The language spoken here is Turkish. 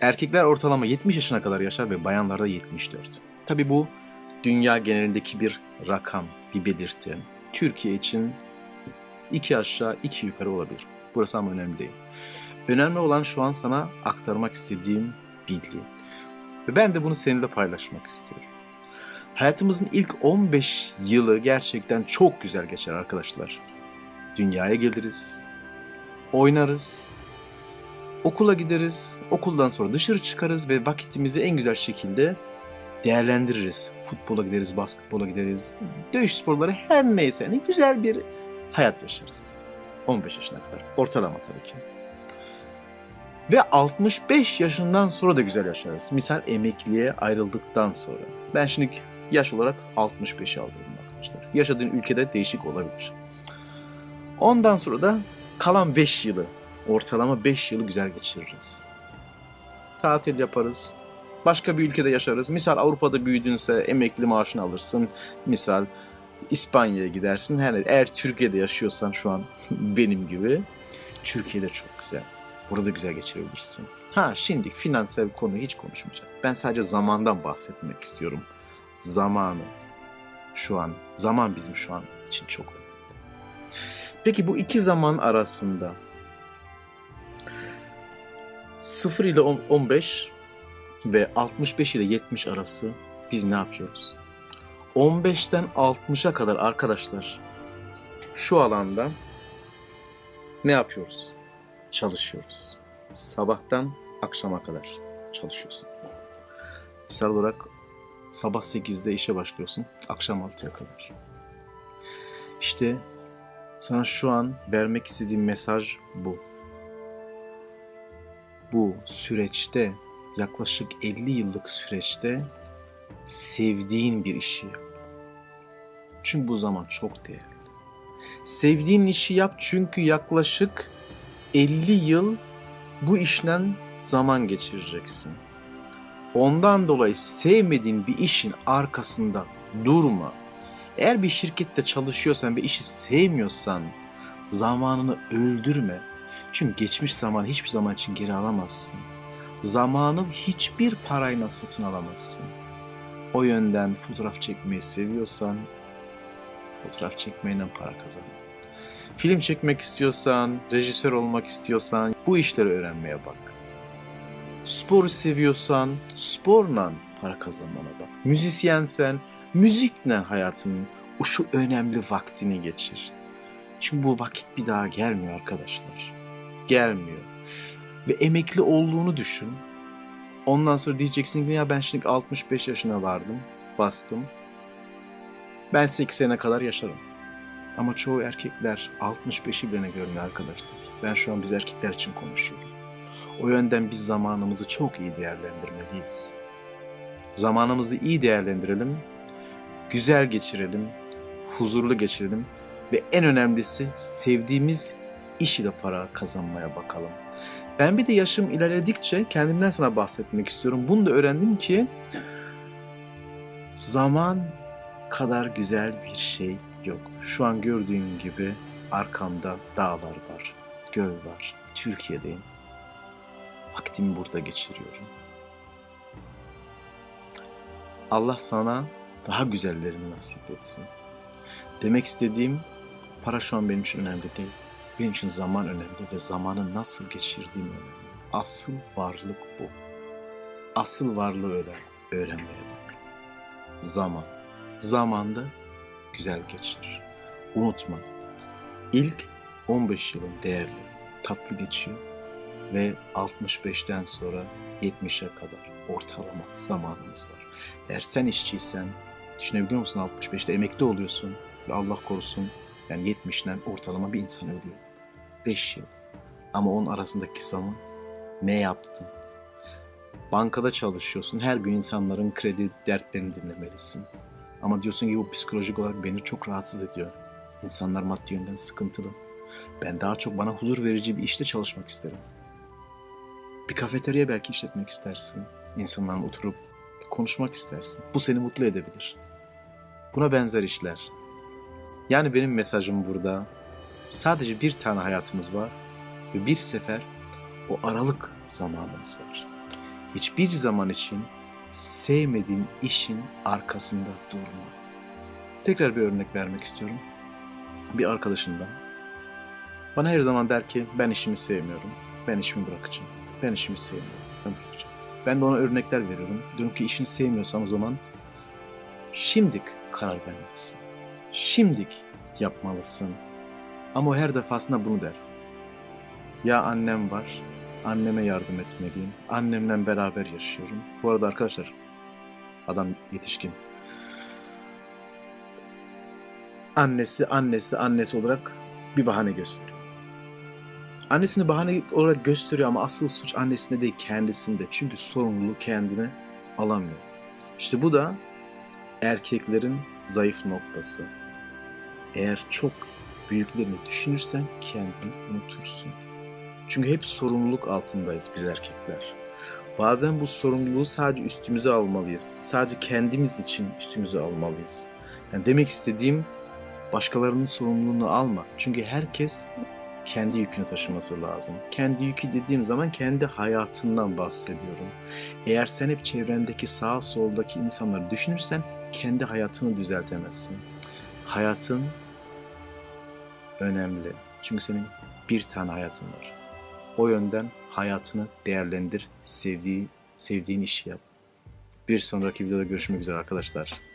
Erkekler ortalama 70 yaşına kadar yaşar ve bayanlarda 74. Tabi bu dünya genelindeki bir rakam, bir belirti. Türkiye için iki aşağı iki yukarı olabilir. Burası ama önemli değil. Önemli olan şu an sana aktarmak istediğim bilgi. Ve ben de bunu seninle paylaşmak istiyorum. Hayatımızın ilk 15 yılı gerçekten çok güzel geçer arkadaşlar. Dünyaya geliriz, oynarız, okula gideriz, okuldan sonra dışarı çıkarız ve vakitimizi en güzel şekilde değerlendiririz. Futbola gideriz, basketbola gideriz, dövüş sporları her neyse yani güzel bir hayat yaşarız. 15 yaşına kadar. Ortalama tabii ki. Ve 65 yaşından sonra da güzel yaşarız. Misal emekliye ayrıldıktan sonra. Ben şimdi yaş olarak 65'i aldım arkadaşlar. Yaşadığın ülkede değişik olabilir. Ondan sonra da kalan 5 yılı, ortalama 5 yılı güzel geçiririz. Tatil yaparız. Başka bir ülkede yaşarız. Misal Avrupa'da büyüdünse emekli maaşını alırsın. Misal İspanya'ya gidersin. Her eğer Türkiye'de yaşıyorsan şu an benim gibi Türkiye'de çok güzel. Burada güzel geçirebilirsin. Ha şimdi finansal konuyu hiç konuşmayacağım. Ben sadece zamandan bahsetmek istiyorum. Zamanı şu an, zaman bizim şu an için çok önemli. Peki bu iki zaman arasında 0 ile 10 15 ve 65 ile 70 arası biz ne yapıyoruz? 15'ten 60'a kadar arkadaşlar şu alanda ne yapıyoruz? Çalışıyoruz. Sabahtan akşama kadar çalışıyorsun. Misal olarak sabah 8'de işe başlıyorsun, akşam 6'ya kadar. İşte sana şu an vermek istediğim mesaj bu. Bu süreçte yaklaşık 50 yıllık süreçte sevdiğin bir işi yap. Çünkü bu zaman çok değerli. Sevdiğin işi yap çünkü yaklaşık 50 yıl bu işten zaman geçireceksin. Ondan dolayı sevmediğin bir işin arkasında durma. Eğer bir şirkette çalışıyorsan ve işi sevmiyorsan zamanını öldürme. Çünkü geçmiş zaman hiçbir zaman için geri alamazsın. Zamanı hiçbir parayla satın alamazsın. O yönden fotoğraf çekmeyi seviyorsan fotoğraf çekmeyle para kazan. Film çekmek istiyorsan, rejisör olmak istiyorsan bu işleri öğrenmeye bak. Sporu seviyorsan sporla para kazanmana bak. Müzisyensen müzikle hayatının o şu önemli vaktini geçir. Çünkü bu vakit bir daha gelmiyor arkadaşlar. Gelmiyor. Ve emekli olduğunu düşün. Ondan sonra diyeceksin ki ya ben şimdi 65 yaşına vardım, bastım. Ben 80'e kadar yaşarım. Ama çoğu erkekler 65'i bile görmüyor arkadaşlar. Ben şu an biz erkekler için konuşuyorum. O yönden biz zamanımızı çok iyi değerlendirmeliyiz. Zamanımızı iyi değerlendirelim, güzel geçirelim, huzurlu geçirelim ve en önemlisi sevdiğimiz iş ile para kazanmaya bakalım. Ben bir de yaşım ilerledikçe kendimden sana bahsetmek istiyorum. Bunu da öğrendim ki zaman kadar güzel bir şey yok. Şu an gördüğün gibi arkamda dağlar var, göl var. Türkiye'deyim. Vaktimi burada geçiriyorum. Allah sana daha güzellerini nasip etsin. Demek istediğim para şu an benim için önemli değil. Benim için zaman önemli ve zamanı nasıl geçirdiğim önemli. Asıl varlık bu. Asıl varlığı öyle öğrenmeye bak. Zaman. Zamanda güzel geçir. Unutma. İlk 15 yılın değerli, tatlı geçiyor ve 65'ten sonra 70'e kadar ortalama zamanımız var. Eğer sen işçiysen düşünebiliyor musun 65'te emekli oluyorsun ve Allah korusun yani 70'den ortalama bir insan ölüyor. 5 yıl. Ama onun arasındaki zaman ne yaptın? Bankada çalışıyorsun. Her gün insanların kredi dertlerini dinlemelisin. Ama diyorsun ki bu psikolojik olarak beni çok rahatsız ediyor. İnsanlar maddi yönden sıkıntılı. Ben daha çok bana huzur verici bir işte çalışmak isterim. Bir kafeterya belki işletmek istersin. İnsanlarla oturup konuşmak istersin. Bu seni mutlu edebilir. Buna benzer işler. Yani benim mesajım burada sadece bir tane hayatımız var ve bir sefer o aralık zamanımız var. hiçbir zaman için sevmediğin işin arkasında durma. Tekrar bir örnek vermek istiyorum. Bir arkadaşından. Bana her zaman der ki ben işimi sevmiyorum. Ben işimi bırakacağım. Ben işimi sevmiyorum. Ben bırakacağım. Ben de ona örnekler veriyorum. Diyorum ki işini sevmiyorsan o zaman şimdik karar vermelisin. Şimdik yapmalısın. Ama o her defasında bunu der. Ya annem var, anneme yardım etmeliyim. Annemle beraber yaşıyorum. Bu arada arkadaşlar, adam yetişkin. Annesi, annesi, annesi olarak bir bahane gösteriyor. Annesini bahane olarak gösteriyor ama asıl suç annesinde değil kendisinde. Çünkü sorumluluğu kendine alamıyor. İşte bu da erkeklerin zayıf noktası. Eğer çok büyüklerini düşünürsen kendini unutursun. Çünkü hep sorumluluk altındayız biz erkekler. Bazen bu sorumluluğu sadece üstümüze almalıyız. Sadece kendimiz için üstümüze almalıyız. Yani demek istediğim başkalarının sorumluluğunu alma. Çünkü herkes kendi yükünü taşıması lazım. Kendi yükü dediğim zaman kendi hayatından bahsediyorum. Eğer sen hep çevrendeki sağ soldaki insanları düşünürsen kendi hayatını düzeltemezsin. Hayatın önemli. Çünkü senin bir tane hayatın var. O yönden hayatını değerlendir, sevdiği, sevdiğin işi yap. Bir sonraki videoda görüşmek üzere arkadaşlar.